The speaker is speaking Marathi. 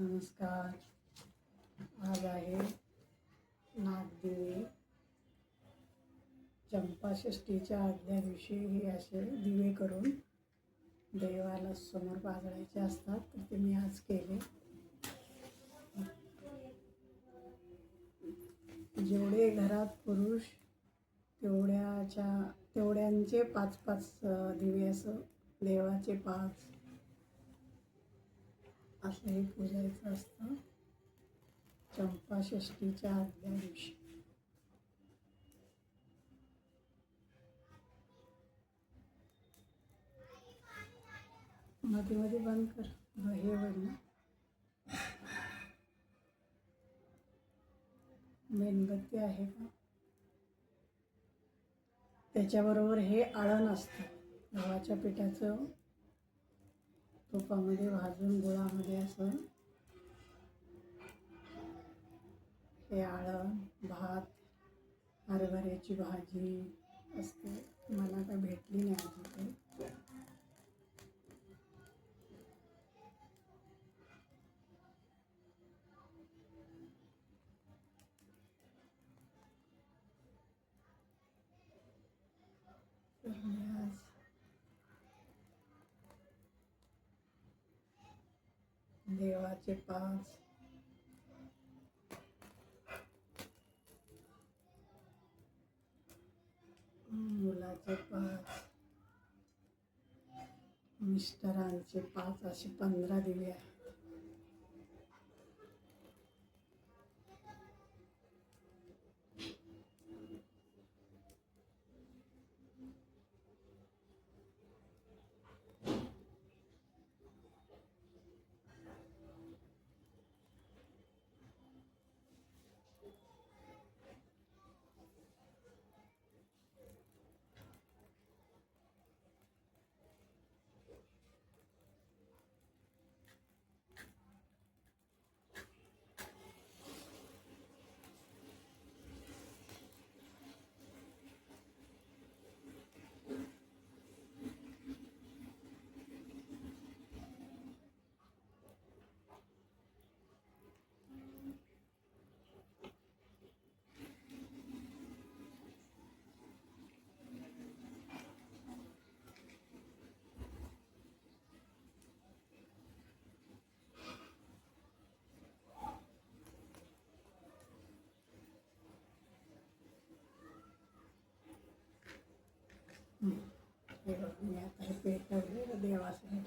नमस्कार. आज आहे नागदिवे. चंपाषष्टीच्या आदल्या दिवशी हे असे दिवे करून देवाला समोर पाजळायचे असतात तर ते मी आज केले. जेवढे घरात पुरुष तेवढ्याच्या तेवढ्यांचे पाच पाच दिवे असं देवाचे पाच असं हे पूजायचं असतं. चंपाषष्टीच्या आदल्या दिवशी. मध्ये मध्ये बंद कर. हे वडील मेणबत्ती आहे का? त्याच्याबरोबर हे आळण असतं. गव्हाच्या पिठाचं तुपामध्ये भाजून गुळामध्ये असं हे आळण भात हरभऱ्याची भाजी असते. मला काय भेटली नाही अजून ते तर मी आज देवाचे पाच मुलाचे पाच मिस्टरांचे पाच असे पंधरा दिवे आहेत దేవాసనం